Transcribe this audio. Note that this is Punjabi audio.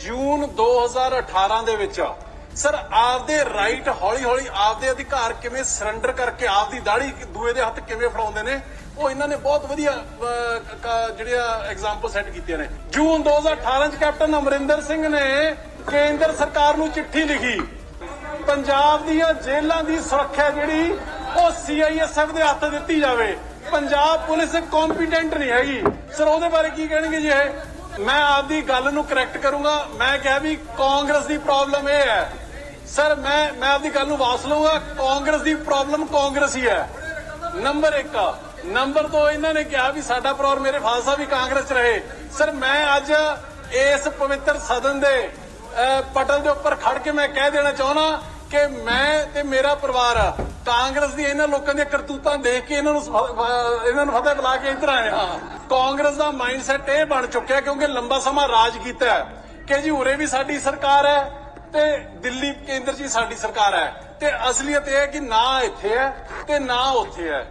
ਜੂਨ 2018 ਦੇ ਵਿੱਚ। ਸਰ ਆਪਦੇ ਰਾਈਟ ਹੌਲੀ ਹੌਲੀ ਆਪਦੇ ਅਧਿਕਾਰ ਕਿਵੇਂ ਸਰੈਂਡਰ ਕਰਕੇ ਆਪਦੀ ਦਾੜੀ ਦੂਏ ਦੇ ਹੱਥ ਕਿਵੇਂ ਫੜਾਉਂਦੇ ਨੇ ਉਹ ਇਹਨਾਂ ਨੇ ਬਹੁਤ ਵਧੀਆ ਅਹ, ਐਗਜ਼ਾਮਪਲ ਸੈੱਟ ਕੀਤੀਆਂ ਨੇ। ਜੂਨ 2018 ਚ ਕੈਪਟਨ ਅਮਰਿੰਦਰ ਸਿੰਘ ਨੇ ਕੇਂਦਰ ਸਰਕਾਰ ਨੂੰ ਚਿੱਠੀ ਲਿਖੀ। ਪੰਜਾਬ ਦੀਆਂ ਜੇਲ੍ਹਾਂ ਦੀ ਸੁਰੱਖਿਆ ਜਿਹੜੀ ਉਹ ਸੀਆਈਐਸਐਫ ਦੇ ਹੱਥ ਦਿੱਤੀ ਜਾਵੇ। ਪੰਜਾਬ ਪੁਲਿਸ ਕੰਪੀਟੈਂਟ ਨਹੀਂ ਹੈਗੀ। ਸਰ ਉਹਦੇ ਬਾਰੇ ਕੀ ਕਹਿਣਗੇ ਜੀ ਇਹ? ਮੈਂ ਆਪਦੀ ਗੱਲ ਨੂੰ ਕਰੈਕਟ ਕਰੂੰਗਾ। ਮੈਂ ਕਿਹਾ ਵੀ ਕਾਂਗਰਸ ਦੀ ਪ੍ਰੋਬਲਮ ਇਹ ਹੈ। ਸਰ ਮੈਂ ਮੈਂ ਆਪਦੀ ਗੱਲ ਨੂੰ ਵਾਪਸ ਲਵਾਂਗਾ ਕਾਂਗਰਸ ਦੀ ਪ੍ਰੋਬਲਮ ਕਾਂਗਰਸ ਹੀ ਹੈ। ਨੰਬਰ 1 ਨੰਬਰ 2 ਇਹਨਾਂ ਨੇ ਕਿਹਾ ਵੀ ਸਾਡਾ ਪਰਿਵਾਰ ਮੇਰੇ ਫਾਦਰ ਸਾਹਿਬ ਵੀ ਕਾਂਗਰਸ ਰਹੇ। ਸਰ ਮੈਂ ਅੱਜ ਇਸ ਪਵਿੱਤਰ ਸਦਨ ਦੇ ਅਹ, ਪਟਲ ਦੇ ਉੱਪਰ ਖੜ ਕੇ ਮੈਂ ਕਹਿ ਦੇਣਾ ਚਾਹੁੰਦਾ ਕਿ ਮੈਂ ਤੇ ਮੇਰਾ ਪਰਿਵਾਰ ਕਾਂਗਰਸ ਦੀ ਇਹਨਾਂ ਲੋਕਾਂ ਦੀਆਂ ਕਰਤੂਤਾਂ ਦੇਖ ਕੇ ਇਹਨਾਂ ਨੂੰ ਇਹਨਾਂ ਨੂੰ ਫਤਿਹ ਬੁਲਾ ਕੇ ਇੱਧਰ ਆਏ ਹਾਂ ਕਾਂਗਰਸ ਦਾ ਮਾਈਂਡਸੈਟ ਇਹ ਬਣ ਚੁੱਕਿਆ ਕਿਉਂਕਿ ਲੰਬਾ ਸਮਾਂ ਰਾਜ ਕੀਤਾ ਕਿ ਜੀ ਉਰੇ ਵੀ ਸਾਡੀ ਸਰਕਾਰ ਹੈ ਤੇ ਦਿੱਲੀ ਕੇਂਦਰ 'ਚ ਹੀ ਸਾਡੀ ਸਰਕਾਰ ਹੈ। ਤੇ ਅਸਲੀਅਤ ਇਹ ਹੈ ਕਿ ਨਾ ਇੱਥੇ ਹੈ ਤੇ ਨਾ ਉੱਥੇ ਹੈ।